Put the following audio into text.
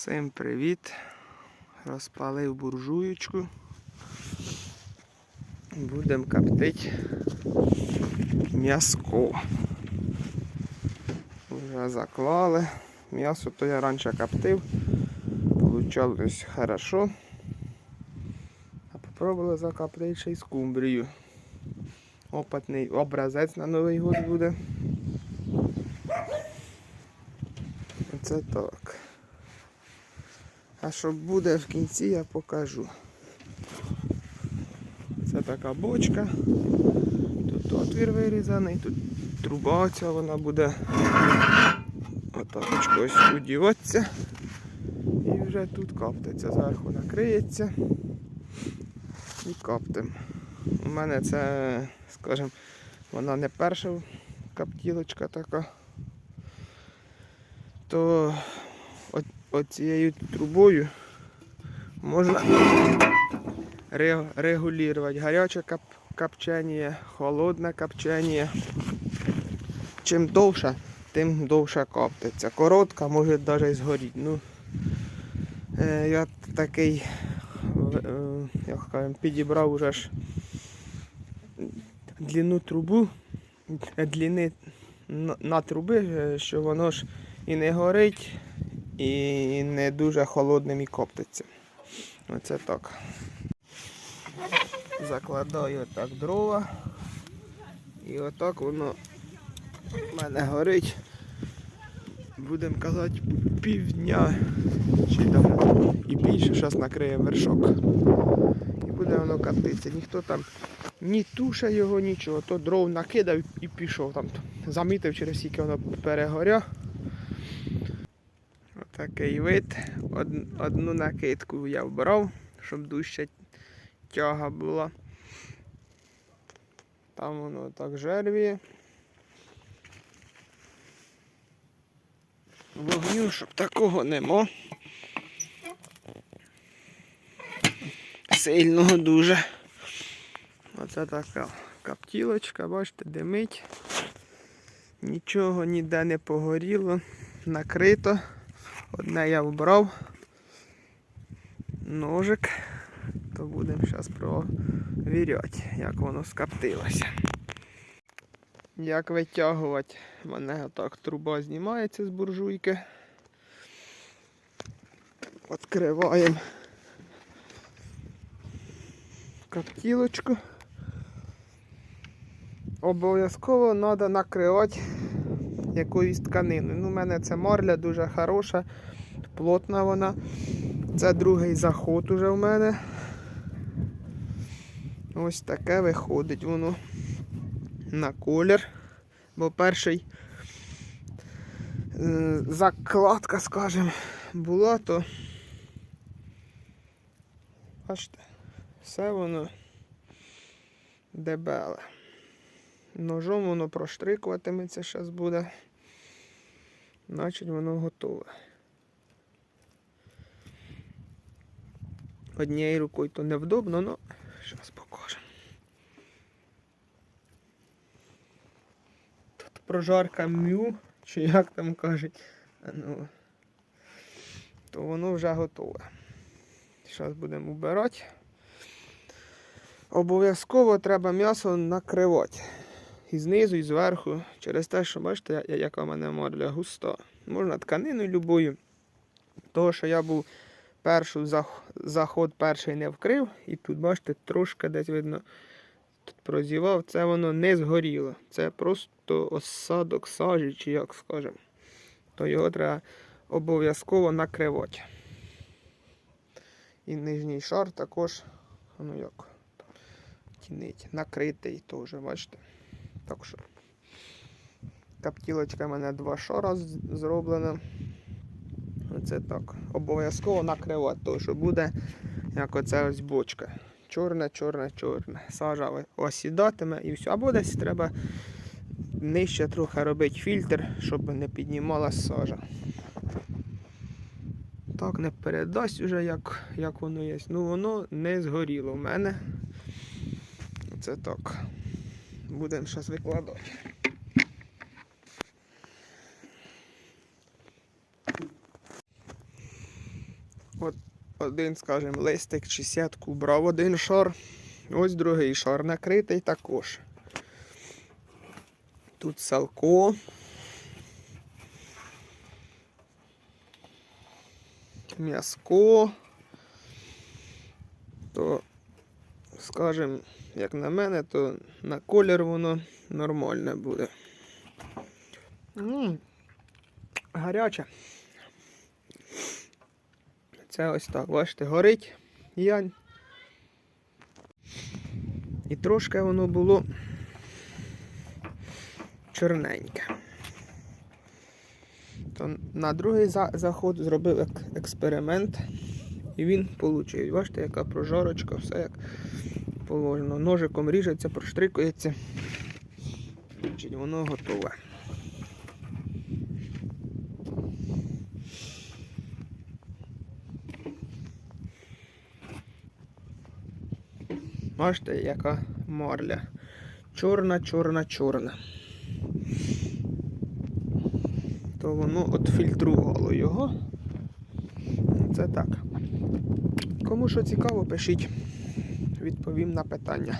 Всім привіт. Розпалив буржуєчку. Будемо коптити м'яско. Вже заклали. М'ясо то я раніше коптив. Получалось хорошо. А попробували закоптити ще й скумбрію. Опитний образець на Новий год буде. Оце так. А що буде в кінці, я покажу. Це така бочка. Тут отвір вирізаний, тут труба ця вона буде отак ось удіватися. І вже тут каптиться, зверху накриється і каптим. У мене це, скажімо, вона не перша каптілочка така. То от, оцією трубою можна регулювати гаряче кап, копчення, холодне копчення. Чим довше, тим довше коптиться. Коротка може навіть згоріти. Ну, е, я такий е, як кажемо, підібрав уже ж длину трубу, длини на, на труби, е, що воно ж і не горить, і не дуже холодним і коптиться. Оце так. Закладаю так дрова. І отак воно в мене горить. Будемо казати, півдня чи там і більше, зараз накриє вершок. І буде воно коптитися. Ніхто там ні туше його, нічого, то дров накидав і пішов там. Замітив через скільки воно перегоря. Отакий вид. Од- Одну накидку я вбрав, щоб дужча тяга була. Там воно так жервіє. Вогню, щоб такого нема. Сильного дуже. Оце така каптілочка, бачите, димить. Нічого ніде не погоріло, накрито. Одне я вбрав. Ножик. То будемо зараз провіряти, як воно скоптилося. Як витягувати, в мене отак труба знімається з буржуйки. Відкриваємо коптілочку. Обов'язково треба накривати якоюсь тканиною. Ну, у мене це марля дуже хороша, плотна вона. Це другий заход уже в мене. Ось таке виходить воно на колір. Бо перший е, закладка, скажімо, була, то бачите, все воно дебеле. Ножом воно проштрикуватиметься, зараз буде. Значить воно готове. Однією рукою то невдобно, але зараз покажемо. Тут прожарка мю, чи як там кажуть, ну, то воно вже готове. Зараз будемо вбирати. Обов'язково треба м'ясо накривати. І знизу, і зверху. Через те, що бачите, яка в мене морля густа. Можна тканиною любою. Того, що я був першу заход перший не вкрив, і тут, бачите, трошки десь видно тут прозівав, це воно не згоріло. Це просто осадок сажі, чи як скажемо. То його треба обов'язково накривати. І нижній шар також, ну як, тінить, накритий теж, бачите. Так що. Каптілочка в мене два шара зроблена. Оце так. Обов'язково накривати, тому що буде як оце ось бочка. Чорне, чорне, чорне. Сажа осідатиме і все. Або десь треба нижче трохи робити фільтр, щоб не піднімалась сажа. Так не передасть уже, як, як воно є. Ну воно не згоріло в мене. Це так. Будемо зараз викладати. от один, скажімо, листик чи сітку брав один шар, ось другий шар накритий також. Тут салко. М'яско. То, скажімо, як на мене, то на колір воно нормальне буде. м гаряче. Це ось так, бачите, горить янь. І трошки воно було чорненьке. То на другий за- заход зробив ек- експеримент. І він получив. Бачите, яка прожарочка, все як положено. Ножиком ріжеться, проштрикується. Значить, воно готове. Бачите, яка марля. Чорна, чорна, чорна. То воно отфільтрувало його. Це так. Кому що цікаво, пишіть. Відповім на питання.